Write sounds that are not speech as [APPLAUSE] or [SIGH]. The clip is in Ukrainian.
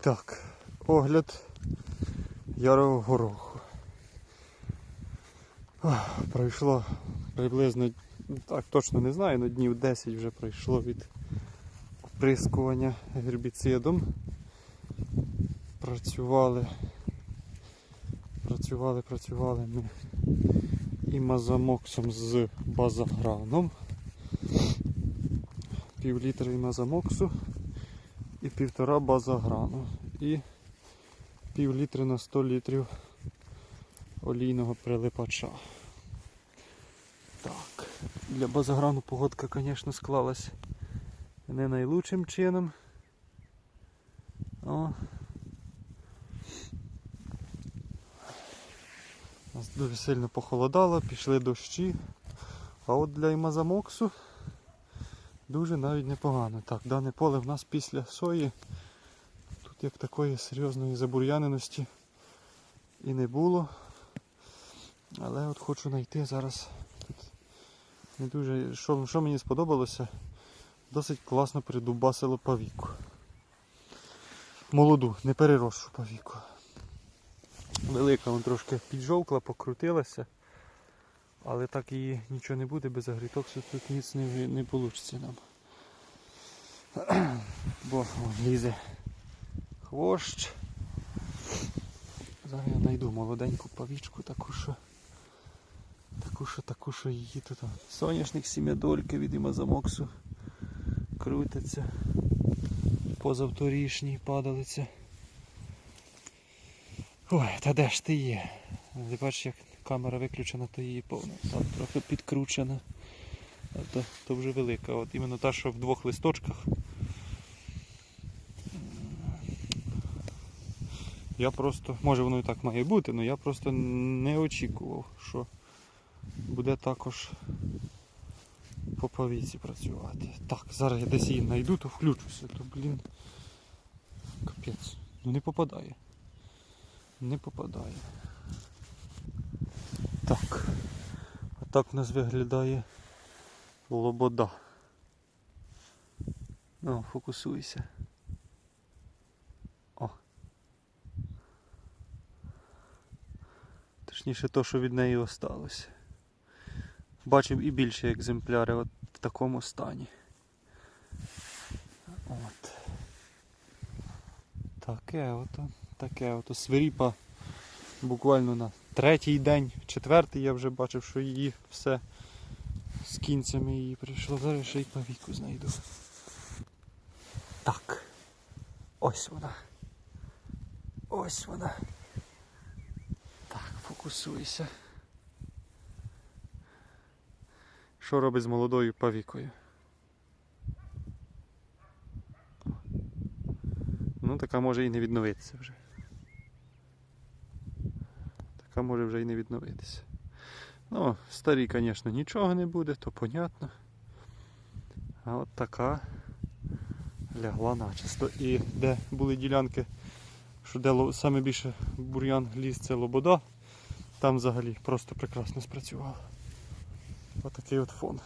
Так, огляд ярого гороху. Пройшло приблизно, ну, так точно не знаю, але днів 10 вже пройшло від оприскування гербіцидом. Працювали, працювали, працювали ми і мазамоксом з базаграном. Пів літра імазамоксу і півтора базаграну. І пів літри на 100 літрів олійного прилипача. Так, для базаграну погодка, звісно, склалась не найлучшим чином. О. Нас дуже сильно похолодало, пішли дощі. А от для імазамоксу дуже навіть непогано. Так, дане поле в нас після сої. Тут як такої серйозної забур'яненості і не було. Але от хочу знайти зараз. Тут не дуже. Що, що мені сподобалося, досить класно придубасило павіку. Молоду, не переросшу павіку. Велика вон трошки піджовкла, покрутилася. Але так її нічого не буде, без агрітоксу тут ніц не, не вийде нам. [CLEARS THROAT] Бо лізе хвощ. Зараз я знайду молоденьку павічку, таку що. Таку що, таку, що її тут. он, Соняшник сім'ядольки від імазамоксу крутиться. Позавторішній падалиця. Ой, та де ж ти є? Ти бачиш, як камера виключена, то її повно. Там трохи підкручена. То, то вже велика. От іменно та, що в двох листочках. Я просто, може воно і так має бути, але я просто не очікував, що буде також по повіці працювати. Так, зараз я десь її знайду, то включуся, то блін. Капець. Ну не попадає. Не попадає. Так. А так в нас виглядає лобода. Ну, фокусуйся. О. Точніше то, що від неї осталося. Бачив і більше екземпляри от в такому стані. От. Таке ото, таке ото свиріпа буквально на третій день, четвертий я вже бачив, що її все з кінцями її прийшло. Зараз ще й павіку знайду. Так. Ось вона. Ось вона. Так, фокусуйся. Що робить з молодою павікою? Ну, така може і не відновитися вже. Така може вже і не відновитися. Ну, старі, звісно, нічого не буде, то понятно. А от така лягла начисто. І де були ділянки, що де саме більше бур'ян ліс це лобода, там взагалі просто прекрасно спрацювало. Отакий от фон.